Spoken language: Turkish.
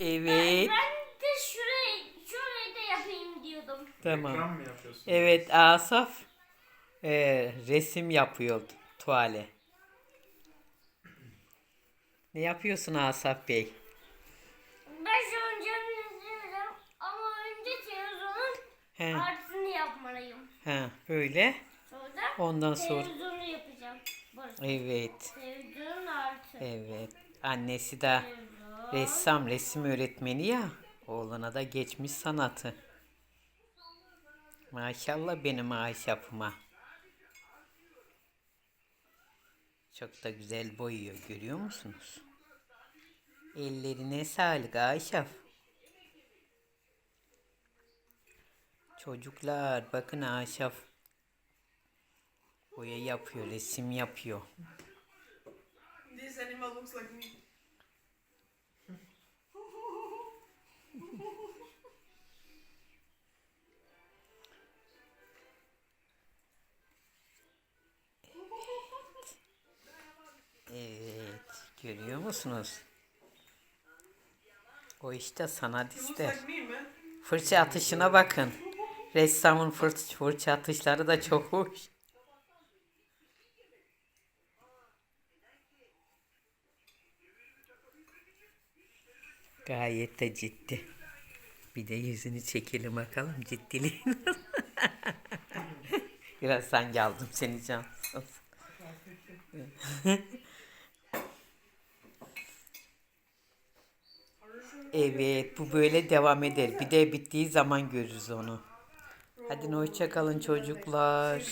Evet. Ben de şurayı, şurayı da yapayım diyordum. Tamam. Ekran mı yapıyorsun? Evet Asaf e, resim yapıyor tuvale. Ne yapıyorsun Asaf Bey? Ben şu oyuncağımı izliyorum ama önce televizyonun He, artısını yapmalıyım. he, böyle. Sonra Ondan sonra. televizyonu yapacağım. Burası. Evet. Televizyonun artı. Evet. Annesi de Televizyon. Ressam, resim öğretmeni ya. Oğluna da geçmiş sanatı. Maşallah benim Ayşap'ıma. Çok da güzel boyuyor görüyor musunuz? Ellerine sağlık Ayşap. Çocuklar bakın Ayşap boya yapıyor, resim yapıyor. This animal looks like me. Evet, görüyor musunuz? O işte sanat ister. Fırça atışına bakın. Ressamın fırç, fırça atışları da çok hoş. Gayet de ciddi. Bir de yüzünü çekelim bakalım ciddiliğin. Biraz sanki aldım seni cansız. Evet bu böyle devam eder. Bir de bittiği zaman görürüz onu. Hadi hoşça kalın çocuklar.